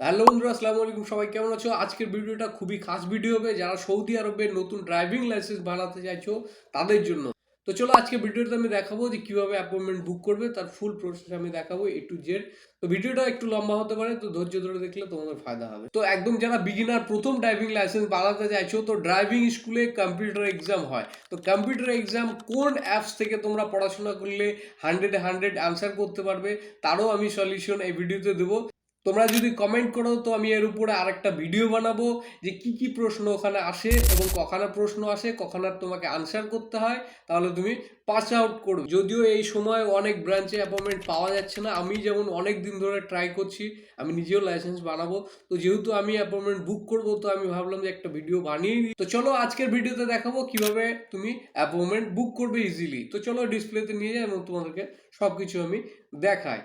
Hello বন্ধুরা, আসসালামু আলাইকুম। সবাই কেমন আছো? আজকের ভিডিওটা খুবই খাস ভিডিও হবে। যারা সৌদি আরবের নতুন ড্রাইভিং লাইসেন্স বানাতে চাইছো, তাদের জন্য। তো চলো আজকে ভিডিওতে আমি দেখাবো যে কীভাবে অ্যাপয়েন্টমেন্ট বুক করবে, তার ফুল প্রসেস আমি দেখাবো এ টু জেড তো ভিডিওটা একটু লম্বা হতে পারে, তো ধৈর্য ধরে দেখলে তোমাদের ফায়দা হবে। তো একদম যারা বিগিনার প্রথম ড্রাইভিং লাইসেন্স বানাতে চাইছো, তো ড্রাইভিং স্কুলে কম্পিউটার এক্সাম হয়। তো কম্পিউটার এক্সাম কোন অ্যাপস থেকে তোমরা পড়াশোনা করলে হান্ড্রেড হান্ড্রেড অ্যান্সার করতে পারবে, তারও আমি সলিউশন এই ভিডিওতে দেবো। তোমরা যদি কমেন্ট করো, তো আমি এর উপরে আরেকটা ভিডিও বানাবো যে কি কি প্রশ্ন ওখানে আসে এবং কখানা প্রশ্ন আসে কখানার তোমাকে আনসার করতে হয়, তাহলে তুমি পাস আউট করবে। যদিও এই সময় অনেক ব্রাঞ্চে অ্যাপয়েন্টমেন্ট পাওয়া যাচ্ছে না, আমি যেমন অনেক দিন ধরে ট্রাই করছি, আমি নিজেও লাইসেন্স বানাবো। তো যেহেতু আমি অ্যাপয়েন্টমেন্ট বুক করব, তো আমি ভাবলাম যে একটা ভিডিও বানিয়ে নিই। তো চলো আজকের ভিডিওতে দেখাবো কীভাবে তুমি অ্যাপয়েন্টমেন্ট বুক করবে ইজিলি তো চলো ডিসপ্লেতে নিয়ে যাই এবং তোমাদেরকে সব কিছু আমি দেখাই।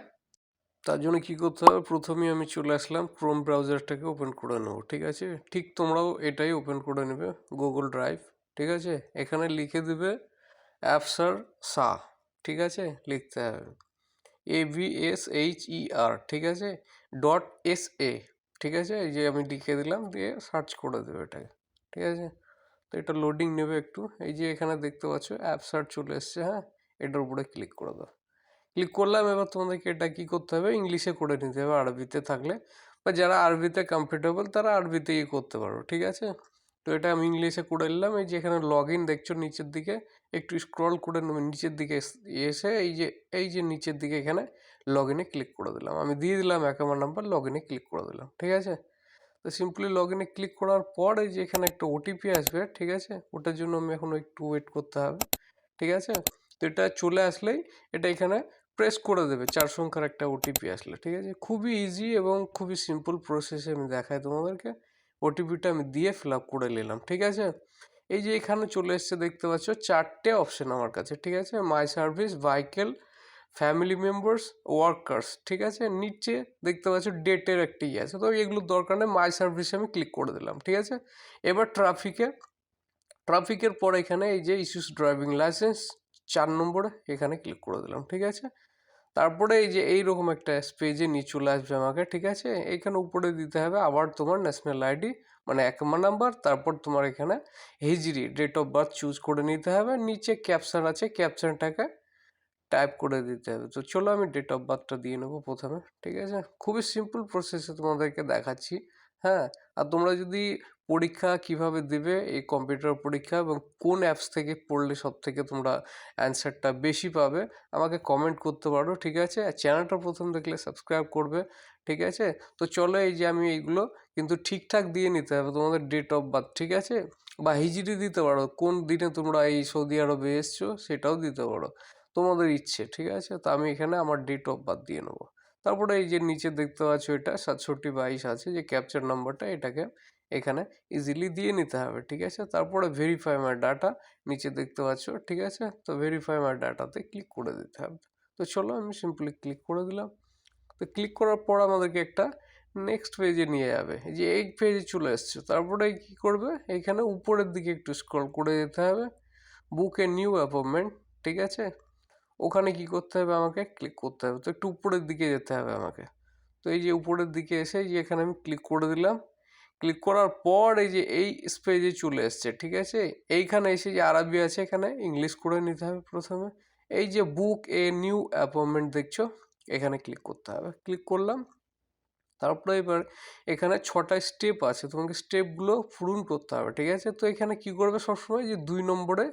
তার জন্য কি করতে হবে? প্রথমেই আমি চলে আসলাম ক্রোম ব্রাউজারটাকে ওপেন করে নেব, ঠিক আছে? ঠিক তোমরাও এটাই ওপেন করে নেবে গুগল ড্রাইভ ঠিক আছে? এখানে লিখে দেবে অ্যাপসার সা ঠিক আছে? লিখতে হবে। A V S H E R ঠিক আছে? ডট এস এ ঠিক আছে? এই যে আমি লিখে দিলাম, দিয়ে সার্চ করে দেবে এটাকে, ঠিক আছে? তো এটা লোডিং নেবে একটু। এই যে এখানে দেখতে পাচ্ছ অ্যাপ সার্চ চলে এসছে হ্যাঁ? এটার উপরে ক্লিক করে দাও। ক্লিক করলাম, এবার তোমাদেরকে এটা কী করতে হবে? ইংলিশে করে নিতে হবে আরবিতে থাকলে। বা যারা আরবিতে কমফর্টেবল তারা আরবিতেই করতে পারো, ঠিক আছে? তো এটা আমি ইংলিশে করে নিলাম। এই যে এখানে লগ ইন দেখছ নিচের দিকে? একটু স্ক্রল করে নেবে, নিচের দিকে এসে এই যে এই যে নিচের দিকে এখানে লগ ইনে ক্লিক করে দিলাম। আমি দিয়ে দিলাম অ্যাকাউন্ট নাম্বার লগ ইনে ক্লিক করে দিলাম, ঠিক আছে? তো সিম্পলি লগ ইনে ক্লিক করার পর এই যে এখানে একটা ওটিপি আসবে, ঠিক আছে? ওটার জন্য আমি এখন একটু ওয়েট করতে হবে, ঠিক আছে? তো এটা চলে আসলেই এটা এখানে প্রেস করে দেবে, চার সংখ্যার একটা ওটিপি আসলে, ঠিক আছে? খুবই ইজি এবং খুবই সিম্পল প্রসেসে আমি দেখাই তোমাদেরকে। ওটিপিটা আমি দিয়ে ফিল আপ করে নিলাম, ঠিক আছে? এই যে এখানে চলে এসছে, দেখতে পাচ্ছ, চারটে অপশন আমার কাছে, ঠিক আছে? My service vehicle family members workers ঠিক আছে? নিচে দেখতে পাচ্ছ ডেটের একটি ইয়ে আছে, তো এগুলোর দরকার নেই মাই সার্ভিসে আমি ক্লিক করে দিলাম, ঠিক আছে? এবার ট্রাফিকে ট্রাফিকের পর এখানে এই যে ইস্যুস ড্রাইভিং লাইসেন্স চার নম্বরে এখানে ক্লিক করে দিলাম, ঠিক আছে? তারপরে এই যে এইরকম একটা পেজে নিয়ে চলে আসবে আমাকে, ঠিক আছে? এইখানে উপরে দিতে হবে আবার তোমার ন্যাশনাল আইডি মানে এক নাম্বার তারপর তোমার এখানে হিজড়ি ডেট অফ বার্থ চুজ করে নিতে হবে। নিচে ক্যাপশন আছে ক্যাপশনটাকে টাইপ করে দিতে হবে। তো চলো আমি ডেট অফ বার্থটা দিয়ে নেব প্রথমে, ঠিক আছে? খুবই সিম্পল প্রসেসে তোমাদেরকে দেখাচ্ছি হ্যাঁ? আর তোমরা যদি পরীক্ষা কীভাবে দেবে এই কম্পিউটার পরীক্ষা এবং কোন অ্যাপস থেকে পড়লে সব থেকে তোমরা অ্যান্সারটা বেশি পাবে, আমাকে কমেন্ট করতে পারো, ঠিক আছে? আর চ্যানেলটা প্রথম দেখলে সাবস্ক্রাইব করবে, ঠিক আছে? তো চলো এই যে আমি এইগুলো কিন্তু ঠিকঠাক দিয়ে নিতে হবে, তোমাদের ডেট অফ বার্থ ঠিক আছে? বা হিজড়ি দিতে পারো, কোন দিনে তোমরা এই সৌদি আরবে এসছো সেটাও দিতে পারো, তোমাদের ইচ্ছে, ঠিক আছে? তো আমি এখানে আমার ডেট অফ বার্থ দিয়ে নেব। তারপরে এই যে নিচে দেখতে পাচ্ছ এটা, সাতষট্টি বাইশ আছে, যে ক্যাপচার নাম্বারটা এটাকে এখানে ইজিলি দিয়ে নিতে হবে, ঠিক আছে? তারপরে ভেরিফাই মাই ডাটা নিচে দেখতে পাচ্ছ, ঠিক আছে? তো ভেরিফাই মাই ডাটাতে ক্লিক করে দিতে হবে। তো চলো আমি সিম্পলি ক্লিক করে দিলাম। তো ক্লিক করার পর আমাদেরকে একটা নেক্সট পেজে নিয়ে যাবে। যে এই পেজে চলে এসছে। তারপরে কি করবে? এখানে উপরের দিকে একটু স্ক্রল করে যেতে হবে। বুক এ নিউ অ্যাপয়েন্টমেন্ট ঠিক আছে? ওখানে কি করতে হবে আমাকে? ক্লিক করতে হবে। তো একটু উপরের দিকে যেতে হবে আমাকে। তো এই যে উপরের দিকে এসে যে এখানে আমি ক্লিক করে দিলাম। ক্লিক করার পর এই যে এই স্পেজে চলে এসছে, ঠিক আছে? এইখানে এসে যে আরবি আছে এখানে ইংলিশ করে নিতে হবে প্রথমে। এই যে বুক এ নিউ অ্যাপয়েন্টমেন্ট দেখছ, এখানে ক্লিক করতে হবে। ক্লিক করলাম, তারপরে এবার এখানে ছটা স্টেপ আছে, তোমাকে স্টেপগুলো পূরণ করতে হবে, ঠিক আছে? তো এখানে কি করবে সবসময়? যে দুই নম্বরে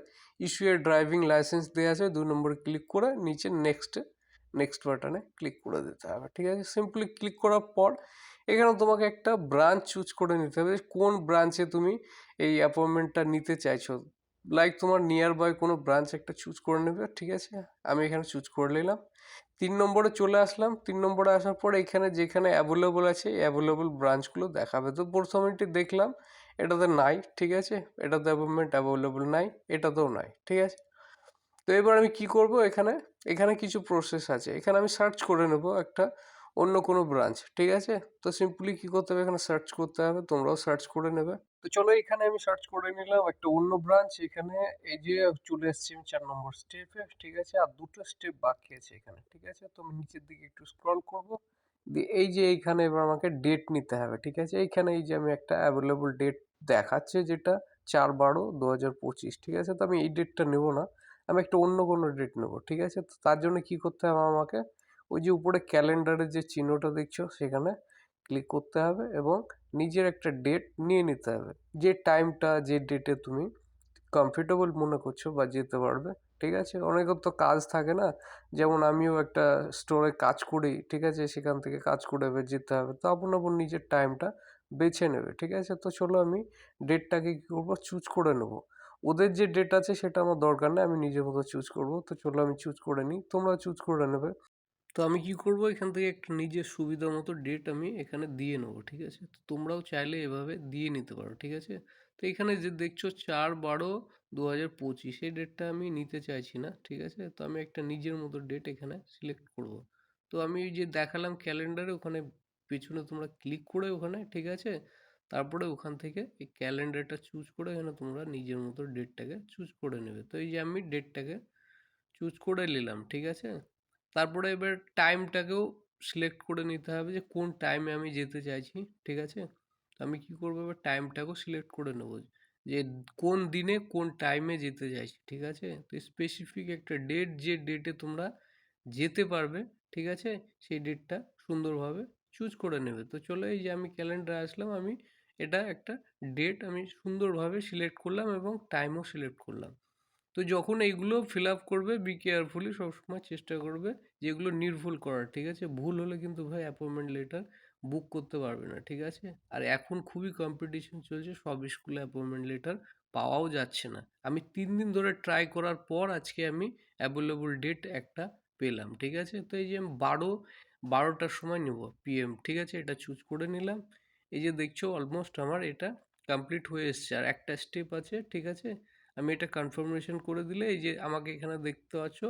ইস্যু এর ড্রাইভিং লাইসেন্স দেওয়া আছে, দুই নম্বরে ক্লিক করে নিচে নেক্সটে নেক্সট বাটনে ক্লিক করে দিতে হবে, ঠিক আছে? সিম্পলি ক্লিক করার পর এখানে তোমাকে একটা ব্রাঞ্চ চুজ করে নিতে হবে কোন ব্রাঞ্চে তুমি এই অ্যাপয়েন্টমেন্টটা নিতে চাইছো। লাইক তোমার নিয়ার বাই কোনো ব্রাঞ্চ একটা চুজ করে নেবে, ঠিক আছে? আমি এখানে চুজ করে নিলাম। তিন নম্বরে চলে আসলাম। তিন নম্বরে আসার পর এখানে যেখানে অ্যাভেলেবল আছে অ্যাভেলেবল ব্রাঞ্চগুলো দেখাবে। তো প্রথমেটি দেখলাম, এটাতে নাই, ঠিক আছে? এটাতে অ্যাপয়েন্টমেন্ট অ্যাভেলেবল নাই, এটাতেও নাই, ঠিক আছে? তো এবার আমি কি করব এখানে? এখানে কিছু প্রসেস আছে। এখানে আমি সার্চ করে নেব একটা অন্য কোনো ব্রাঞ্চ ঠিক আছে? তো সিম্পলি কি করতে হবে? এখানে সার্চ করতে হবে, তোমরাও সার্চ করে নেবে। তো চলো এখানে আমি সার্চ করে নিলাম একটা অন্য ব্রাঞ্চ এখানে এই যে চলে এসেছি আমি চার নম্বর স্টেপে ঠিক আছে? আর দুটো স্টেপ বাকি আছে এখানে, ঠিক আছে? তো আমি নিচের দিকে একটু স্ক্রল করব। দিয়ে এই যে এইখানে এবার আমাকে ডেট নিতে হবে, ঠিক আছে? এইখানে এই যে আমি একটা অ্যাভেলেবল ডেট দেখাচ্ছে যেটা চার বারো দু হাজার পঁচিশ, ঠিক আছে? তো আমি এই ডেটটা নেব না। আমি একটা অন্য কোনো ডেট নেব, ঠিক আছে? তো তার জন্য কি করতে হবে আমাকে? ওই যে উপরে ক্যালেন্ডারের যে চিহ্নটা দেখছ, সেখানে ক্লিক করতে হবে এবং নিজের একটা ডেট নিয়ে নিতে হবে। যে টাইমটা যে ডেটে তুমি কমফর্টেবল মনে করছ বা যেতে পারবে, ঠিক আছে? অনেকের তো কাজ থাকে না, যেমন আমিও একটা স্টোরে কাজ করি, ঠিক আছে? সেখান থেকে কাজ করে যেতে হবে। তো আপন আপন নিজের টাইমটা বেছে নেবে, ঠিক আছে? তো চলো আমি ডেটটাকে কী করব? চুজ করে নেব। ওদের যে ডেট আছে, সেটা আমার দরকার নেই, আমি নিজের মতো চুজ করব। তো চলো আমি চুজ করে নিই। তোমরা চুজ করে নেবে। তো আমি কি করব? এখান থেকে একটা নিজের সুবিধা মতো ডেট আমি এখানে দিয়ে নেব, ঠিক আছে? তো তোমরাও চাইলে এভাবে দিয়ে নিতে পারো, ঠিক আছে? তো এখানে যে দেখছ চার বারো দু হাজার পঁচিশ, এই ডেটটা আমি নিতে চাইছি না, ঠিক আছে? তো আমি একটা নিজের মতো ডেট এখানে সিলেক্ট করব। তো আমি যে দেখালাম ক্যালেন্ডারে ওখানে পেছনে তোমরা ক্লিক করে ওখানে, ঠিক আছে? তারপরে ওখান থেকে এই ক্যালেন্ডারটা চুজ করে এখানে তোমরা নিজের মতো ডেটটাকে চুজ করে নেবে। তো এই যে আমি ডেটটাকে চুজ করে নিলাম, ঠিক আছে? তারপরে এবার টাইমটাকেও সিলেক্ট করে নিতে হবে যে কোন টাইমে আমি যেতে চাইছি, ঠিক আছে? আমি কি করব? এবার টাইমটাকেও সিলেক্ট করে নেব যে কোন দিনে কোন টাইমে যেতে চাইছি, ঠিক আছে? তো স্পেসিফিক একটা ডেট যে ডেটে তোমরা যেতে পারবে, ঠিক আছে? সেই ডেটটা সুন্দরভাবে চুজ করে নেবে। তো চলো এই যে আমি ক্যালেন্ডারে আসলাম, আমি এটা একটা ডেট আমি সুন্দরভাবে সিলেক্ট করলাম এবং টাইমও সিলেক্ট করলাম। তো যখন এইগুলো ফিল আপ করবে বি কেয়ারফুলি সবসময় চেষ্টা করবে যেগুলো নির্ভুল করার, ঠিক আছে? ভুল হলে কিন্তু ভাই অ্যাপয়েন্টমেন্ট লেটার বুক করতে পারবে না, ঠিক আছে? আর এখন খুবই কম্পিটিশন চলছে, সব স্কুলে অ্যাপয়েন্টমেন্ট লেটার পাওয়াও যাচ্ছে না। আমি তিন দিন ধরে ট্রাই করার পর আজকে আমি অ্যাভেলেবল ডেট একটা পেলাম, ঠিক আছে? তো এই যে আমি বারো, বারোটার সময় নেব পিএম ঠিক আছে? এটা চুজ করে নিলাম। এই যে দেখছ অলমোস্ট আমার এটা কমপ্লিট হয়ে এসছে। আর একটা স্টেপ আছে, ঠিক আছে? আমি এটা কনফার্মেশন করে দিলে এই যে আমাকে এখানে দেখতে পাচ্ছ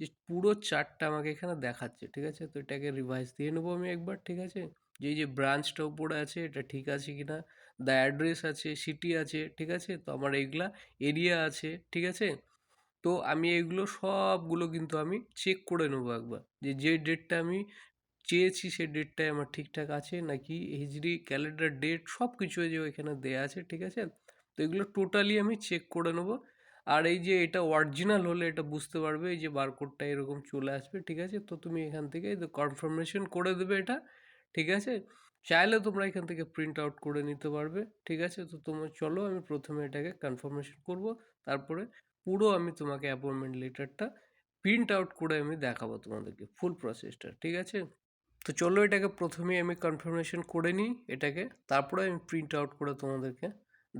যে পুরো চার্টটা আমাকে এখানে দেখাচ্ছে, ঠিক আছে? তো এটাকে রিভাইজ দিয়ে নেব আমি একবার, ঠিক আছে? যে যে ব্রাঞ্চটা উপরে আছে, এটা ঠিক আছে কি না দ্য অ্যাড্রেস আছে সিটি আছে, ঠিক আছে? তো আমার এইগুলা এরিয়া আছে, ঠিক আছে? তো আমি এগুলো সবগুলো কিন্তু আমি চেক করে নেব একবার, যে যে ডেটটা আমি চেয়েছি সেই ডেটটাই আমার ঠিকঠাক আছে নাকি? হিজড়ি ক্যালেন্ডার ডেট সব কিছু যে ওইখানে দেয়া আছে, ঠিক আছে? তো এগুলো টোটালি আমি চেক করে নেব। আর এই যে এটা অরিজিনাল হলে এটা বুঝতে পারবে, এই যে বারকোডটা এরকম চলে আসবে, ঠিক আছে? তো তুমি এখান থেকে কনফার্মেশন করে দেবে এটা, ঠিক আছে? চাইলে তোমরা এখান থেকে প্রিন্ট আউট করে নিতে পারবে, ঠিক আছে? তো তোমার চলো আমি প্রথমে এটাকে কনফার্মেশন করব, তারপরে পুরো আমি তোমাকে অ্যাপয়েন্টমেন্ট লেটারটা প্রিন্ট আউট করে আমি দেখাবো তোমাদেরকে ফুল প্রসেসটা ঠিক আছে? তো চলো এটাকে প্রথমেই আমি কনফার্মেশন করে নিই, এটাকে, তারপরে আমি প্রিন্ট আউট করে তোমাদেরকে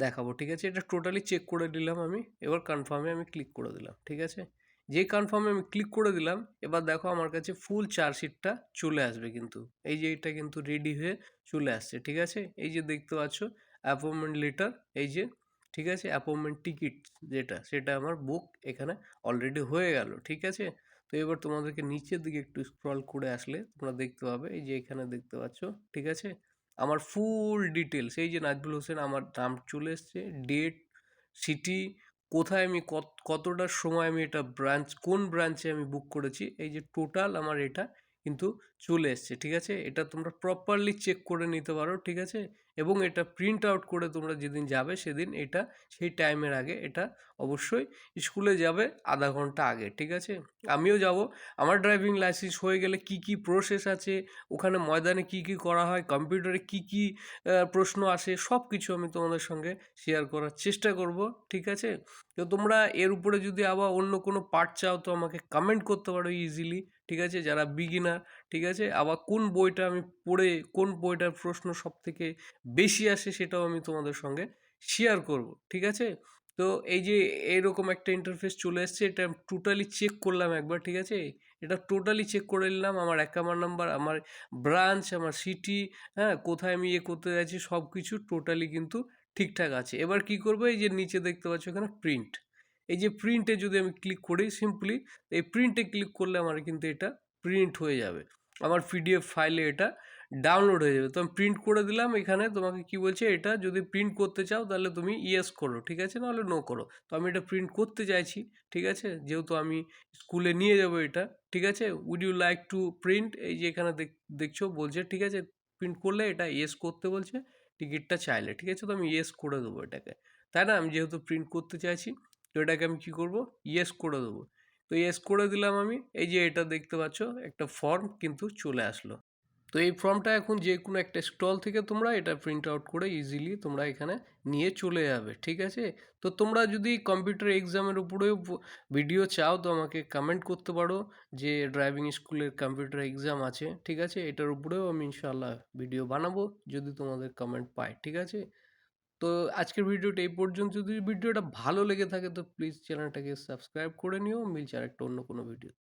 দেখাবো, ঠিক আছে? এটা টোটালি চেক করে দিলাম আমি, এবার কনফার্মে আমি ক্লিক করে দিলাম, ঠিক আছে? যে কনফার্মে আমি ক্লিক করে দিলাম, এবার দেখো আমার কাছে ফুল চার্জশিটটা চলে আসবে কিন্তু, এই যে এটা কিন্তু রেডি হয়ে চলে আসছে, ঠিক আছে? এই যে দেখতে পাচ্ছ অ্যাপয়েন্টমেন্ট লেটার এই যে, ঠিক আছে? অ্যাপয়েন্টমেন্ট টিকিট যেটা, সেটা আমার বুক এখানে অলরেডি হয়ে গেল, ঠিক আছে? তো এবার তোমাদেরকে নিচের দিকে একটু স্ক্রল করে আসলে তোমরা দেখতে পাবে, এই যে এখানে দেখতে পাচ্ছ, ঠিক আছে? আমার ফুল ডিটেলস এই যে নাজবুল হোসেন আমার নাম চলে এসছে ডেট সিটি কোথায় আমি কত কতটার সময় আমি এটা ব্রাঞ্চ কোন ব্রাঞ্চে আমি বুক করেছি, এই যে টোটাল আমার এটা কিন্তু চলে এসছে, ঠিক আছে? এটা তোমরা প্রপারলি চেক করে নিতে পারো, ঠিক আছে? এবং এটা প্রিন্ট আউট করে তোমরা যেদিন যাবে সেদিন এটা, সেই টাইমের আগে এটা অবশ্যই স্কুলে যাবে আধা ঘণ্টা আগে, ঠিক আছে? আমিও যাব। আমার ড্রাইভিং লাইসেন্স হয়ে গেলে কি কি প্রসেস আছে? ওখানে ময়দানে কি কি করা হয়? কম্পিউটারে কি কি প্রশ্ন আসে? সব কিছু আমি তোমাদের সঙ্গে শেয়ার করার চেষ্টা করব, ঠিক আছে? তো তোমরা এর উপরে যদি আবার অন্য কোনো পার্ট চাও তো আমাকে কমেন্ট করতে পারো ইজিলি ঠিক আছে? যারা বিগিনার ঠিক আছে? আবার কোন বইটা আমি পড়ে, কোন বইটার প্রশ্ন সব থেকে বেশি আসে সেটাও আমি তোমাদের সঙ্গে শেয়ার করব, ঠিক আছে? তো এই যে এরকম একটা ইন্টারফেস চলে এসছে, এটা টোটালি চেক করলাম একবার, ঠিক আছে? এটা টোটালি চেক করে নিলাম, আমার অ্যাকাউন্ট নাম্বার আমার ব্রাঞ্চ আমার সিটি হ্যাঁ? কোথায় আমি ইয়ে করতে যাচ্ছি সব কিছু টোটালি কিন্তু ঠিকঠাক আছে। এবার কি করব? এই যে নিচে দেখতে পাচ্ছ এখানে প্রিন্ট এই যে প্রিন্টে যদি আমি ক্লিক করি সিম্পলি এই প্রিন্টে ক্লিক করলে আমার কিন্তু এটা প্রিন্ট হয়ে যাবে। আমার পিডিএফ ফাইলে এটা ডাউনলোড হয়ে যাবে। তো আমি প্রিন্ট করে দিলাম, এখানে তোমাকে কি বলছে? এটা যদি প্রিন্ট করতে চাও, তাহলে তুমি ইয়েস করো, ঠিক আছে? নাহলে নো করো। তো আমি এটা প্রিন্ট করতে চাইছি, ঠিক আছে? যেহেতু আমি স্কুলে নিয়ে যাব এটা, ঠিক আছে? Would you like to print এই যে এখানে দেখ- দেখছ, বলছে, ঠিক আছে? প্রিন্ট করলে এটা ইয়েস করতে বলছে টিকিটটা চাইলে, ঠিক আছে? তো আমি ইয়েস করে দেবো এটাকে। তাই না? আমি যেহেতু প্রিন্ট করতে চাইছি তো এটাকে আমি কী করব? ইয়েস করে দেবো। তো ইয়েস করে দিলাম আমি। এই যে এটা দেখতে পাচ্ছ, একটা ফর্ম কিন্তু চলে আসলো। তো এই ফর্মটা এখন যে কোনো একটা স্টল থেকে তোমরা এটা প্রিন্ট আউট করে ইজিলি তোমরা এখানে নিয়ে চলে যাবে, ঠিক আছে? তো তোমরা যদি কম্পিউটার এক্সামের উপরেও ভিডিও চাও তো আমাকে কমেন্ট করতে পারো যে ড্রাইভিং স্কুলের কম্পিউটার এক্সাম আছে, ঠিক আছে? এটার উপরেও আমি ইনশাল্লাহ ভিডিও বানাবো, যদি তোমাদের কমেন্ট পাই ঠিক আছে? তো আজকের ভিডিওটা এই পর্যন্ত। যদি ভিডিওটা ভালো লেগে থাকে, তো প্লিজ চ্যানেলটাকে সাবস্ক্রাইব করে নিও। মিলছে আরেকটা অন্য কোনো ভিডিও